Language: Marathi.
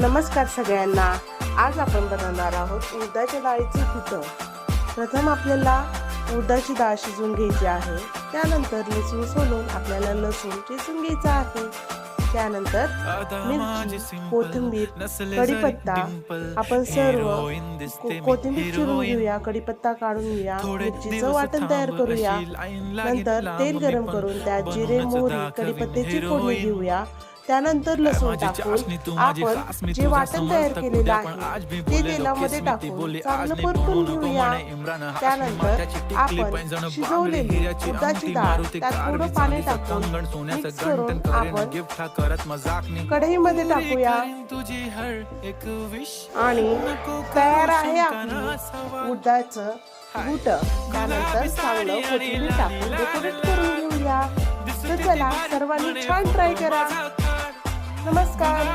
नमस्कार सगळ्यांना. आज आपण बनवणार आहोत उडदाच्या डाळीचे कुटं प्रथम आपल्याला उडदाची डाळ शिजवून घ्यायची आहे. त्यानंतर लसूण सोलून आपल्याला लसूण चेचून घ्यायचा आहे. त्यानंतर मिरची कोथिंबीर कढीपत्ता. आपण सर्व कोथिंबीर चिरून घेऊया कढीपत्ता काढून घेऊया मिरचीचं वाटण तयार करूया. नंतर तेल गरम करून त्यात जिरे मोहरी कढीपत्त्याची फोडणी घेऊया. त्यानंतर लसूण टाकून आपण जे वाटण तयार केलेलं आहे ते तेलामध्ये टाकून चांगलं परतून घेऊया. त्यानंतर आपण शिजवलेली उडदाची डाळ त्यात थोडं पाणी टाकून मिक्स करून आपण कढईमध्ये टाकूया. आणि तयार आहे आपली उडदाचं गुट त्यानंतर चांगलं कोथिंबीर टाकून डेकोरेट करून घेऊया. तर चला सर्वांनी छान ट्राय करा. नमस्कार